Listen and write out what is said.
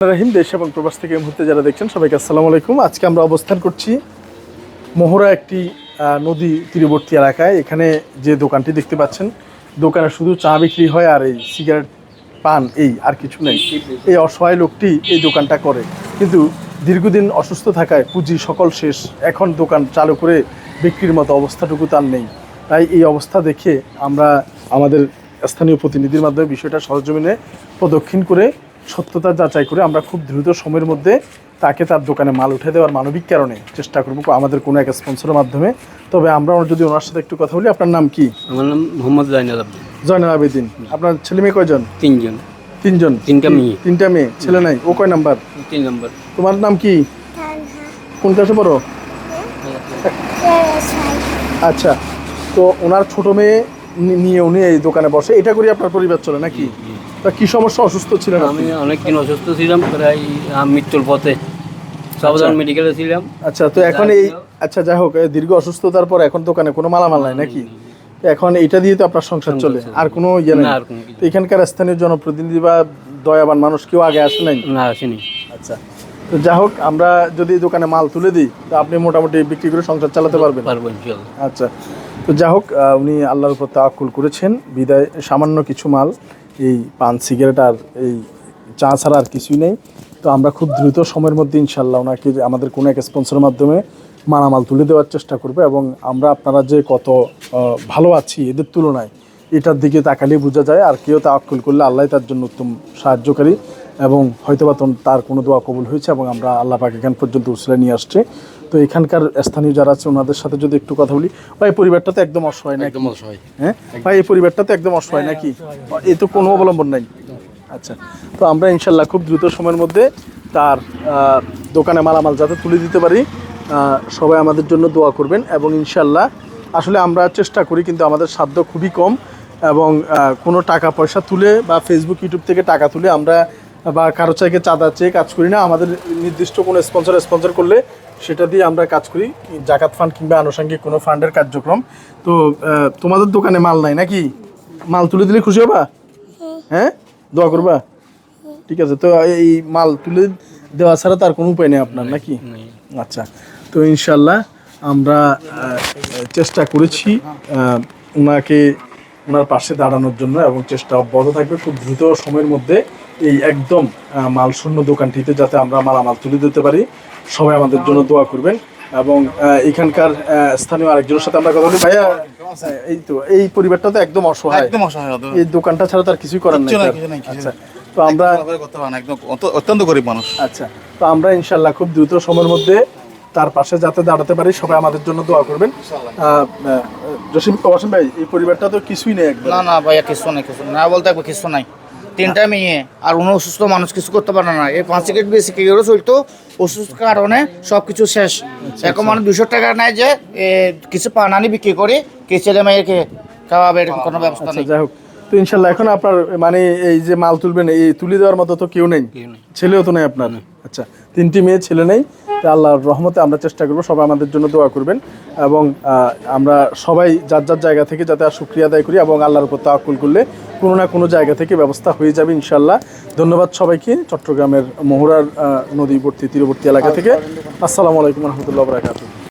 রাহিম দেশ এবং প্রবাস থেকে মুহূর্তে যারা দেখছেন, সবাইকে আসসালামু আলাইকুম। আজকে আমরা অবস্থান করছি মোহরা একটি নদী তীরবর্তী এলাকায়। এখানে যে দোকানটি দেখতে পাচ্ছেন, দোকানে শুধু চা বিক্রি হয় আর এই সিগারেট পান, এই আর কিছু নেই। এই অসহায় লোকটি এই দোকানটা করে। কিন্তু দীর্ঘদিন অসুস্থ থাকায় পুঁজি সকল শেষ। এখন দোকান চালু করে বিক্রির মতো অবস্থাটুকু তার নেই। তাই এই অবস্থা দেখে আমরা আমাদের স্থানীয় প্রতিনিধির মাধ্যমে বিষয়টা সরজমিনে প্রদক্ষিণ করে সত্যতা যাচাই করে আমরা খুব দ্রুত সময়ের মধ্যে তাকে তার দোকানে মাল উঠে দেওয়ার মানবিক কারণে চেষ্টা করব আমাদের কোনো এক স্পন্সরের মাধ্যমে তবে আমরা যদি ওনার সাথে একটু কথা বলি আপনার নাম কি আমার নাম মোহাম্মদ জাইনাল আব্দিন জয়নাল আবেদিন আপনার ছেলে মেয়ে কয়জন তিনজন তিনজন তিনটা মেয়ে তিনটা মেয়ে ছেলে নাই ও কয় নাম্বার তিন নম্বর তোমার নাম কি কোন ক্লাসে পড়ো আচ্ছা তো ওনার ছোট মেয়ে নিয়ে উনি এই দোকানে বসে। এটা করে আপনার পরিবার চলে নাকি? তা কি সমস্যা অসুস্থ ছিলেন আমি অনেকদিন অসুস্থ ছিলাম প্রায় মৃত্যুর পথে। সাবধান মেডিকেলে ছিলাম। আচ্ছা তো এখন এই আচ্ছা যাই হোক দীর্ঘ অসুস্থতার পর এখন দোকানে কোনো মালামাল নাই নাকি? এখন এটা দিয়ে তো আপনার সংসার চলে। আর কোনো ইয়ে নেই? এখানকার স্থানীয় জনপ্রতিনিধি বা দয়াবান মানুষ কেউ আগে আসে নাই? না আসেনি। আচ্ছা তো যাই হোক আমরা যদি দোকানে মাল তুলে দিই তো আপনি মোটামুটি বিক্রি করে সংসার চালাতে পারবেন? পারব আচ্ছা তো যাই হোক উনি আল্লাহর উপর তাওয়াক্কুল করেছেন। বিদায়, সামান্য কিছু মাল, এই পান, সিগারেট আর এই চা ছাড়া আর কিছুই নেই। তো আমরা খুব দ্রুত সময়ের মধ্যে ইনশাল্লাহ ওনাকে যে আমাদের কোনো এক স্পন্সরের মাধ্যমে মালামাল তুলে দেওয়ার চেষ্টা করব এবং আমরা আপনারা যে কত ভালো আছি এদের তুলনায়, এটার দিকে তাকালে বোঝা যায়। আর কেউ তাওয়াক্কুল করলে আল্লাহ তার জন্য উত্তম সাহায্যকারী। এবং হয়তোবা তন- তার কোনো দোয়া কবুল হয়েছে এবং আমরা আল্লাহ পাক এখান পর্যন্ত উসলে নিয়ে আসছে। তো এখানকার স্থানীয় যারা আছে ওনাদের সাথে যদি একটু কথা বলি ভাই পরিবারটা তো একদম অসহায় নাকি? একদম অসহায়। হ্যাঁ? ভাই এই পরিবারটা তো একদম অসহায় নাকি? এ তো কোনো অবলম্বন নাই। আচ্ছা তো আমরা ইনশাল্লাহ খুব দ্রুত সময়ের মধ্যে তার দোকানে মালামাল যাতে তুলে দিতে পারি সবাই আমাদের জন্য দোয়া করবেন এবং ইনশাল্লাহ আসলে আমরা চেষ্টা করি কিন্তু আমাদের সাধ্য খুবই কম এবং কোনো টাকা পয়সা তুলে বা ফেসবুক ইউটিউব থেকে টাকা তুলে আমরা বা কারও চাইকে চাঁদা চেয়ে কাজ করি না আমাদের নির্দিষ্ট কোনো স্পন্সর স্পন্সর করলে সেটা দিয়ে আমরা কাজ করি জাকাত ফান্ড কিংবা আনুষঙ্গিক কোনো ফান্ডের কার্যক্রম। তো তোমাদের দোকানে মাল নাই নাকি? মাল তুলে দিলে খুশি হবা? হ্যাঁ? দোয়া করবা? ঠিক আছে তো এই মাল তুলে দেওয়া ছাড়া তার কোনো উপায় নেই আপনার নাকি? আচ্ছা তো ইনশাল্লাহ আমরা চেষ্টা করেছি ওনাকে ওনার পাশে দাঁড়ানোর জন্য এবং চেষ্টা অব্যাহত থাকবে। খুব দ্রুত সময়ের মধ্যে এই একদম মালশূন্য দোকানটিতে যাতে আমরা মালামাল তুলে দিতে পারি। সবাই আমাদের জন্য দোয়া করবেন এবং এখানকার স্থানীয় আরেকজনের সাথে আমরা কথা বলি। ভাইয়া এই তো এই পরিবারটা তো একদম অসহায়। একদম অসহায় এই দোকানটা ছাড়া তার কিছুই করার নেই। আচ্ছা তো আমরা একদম অত্যন্ত গরিব মানুষ। আচ্ছা তো আমরা ইনশাল্লাহ খুব দ্রুত সময়ের মধ্যে তার পাশে যাতে দাঁড়াতে পারি সবাই আমাদের জন্য দোয়া করবেন। জসিম ওয়াসিম ভাই এই পরিবারটা তো কিছুই নেই একদম। না না ভাইয়া কিছু নাই কিছু না বলতে একবার কিছু নাই। তিনটা মেয়ে আর উনি অসুস্থ মানুষ কিছু করতে পারে না। এই পাঁচ সেকেন্ড বেশি কি করে চলতো অসুস্থ কারণে সব কিছু শেষ এখন মানে দুশো টাকা নেয় যে কিছু পানানি বিক্রি করে কি ছেলে মেয়েকে খাওয়াবে এরকম কোনো ব্যবস্থা আচ্ছা নেই। যাই হোক। তো ইনশাল্লাহ এখন আপনার মানে এই যে মাল তুলবেন এই তুলে দেওয়ার মতো তো কেউ নেই। ছেলেও তো নেই আপনার। আচ্ছা তিনটি মেয়ে ছেলে নেই। তো আল্লাহর রহমতে আমরা চেষ্টা করব সবাই আমাদের জন্য দোয়া করবেন এবং আমরা সবাই যার যার জায়গা থেকে যাতে আর শুক্রিয়া আদায় করি এবং আল্লাহর উপর তাওয়াক্কুল করলে কোনো না কোনো জায়গা থেকে ব্যবস্থা হয়ে যাবে ইনশাল্লাহ। ধন্যবাদ সবাইকে চট্টগ্রামের মোহরার নদীবর্তী তীরবর্তী এলাকা থেকে। আসসালামু আলাইকুম রহমতুল্লাহ বরাকাতুহ।